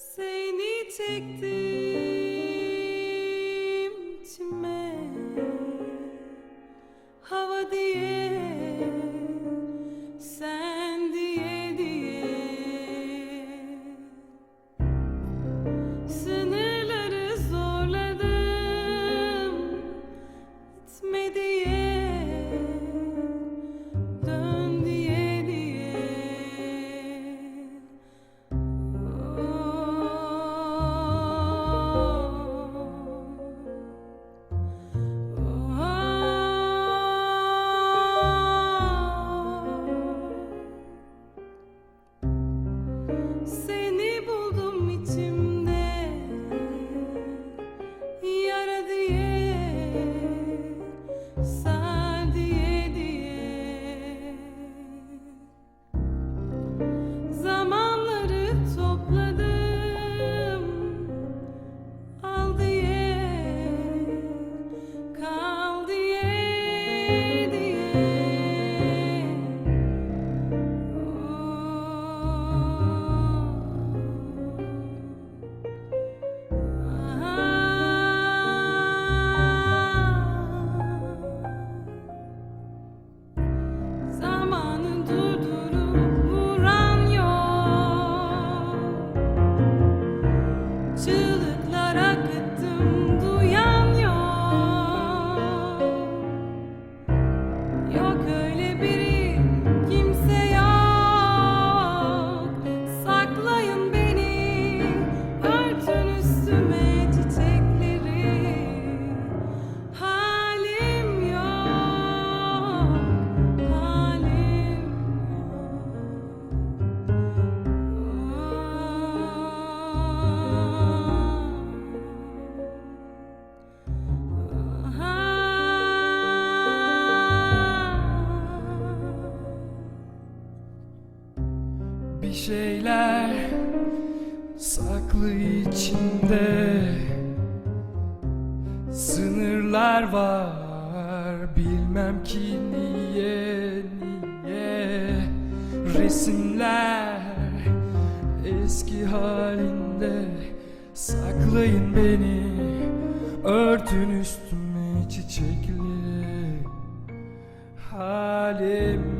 Seni çektim. to bir şeyler saklı içinde. Sınırlar var bilmem ki niye niye. Resimler eski halinde Saklayın beni. Örtün üstüme çiçekleri Halim.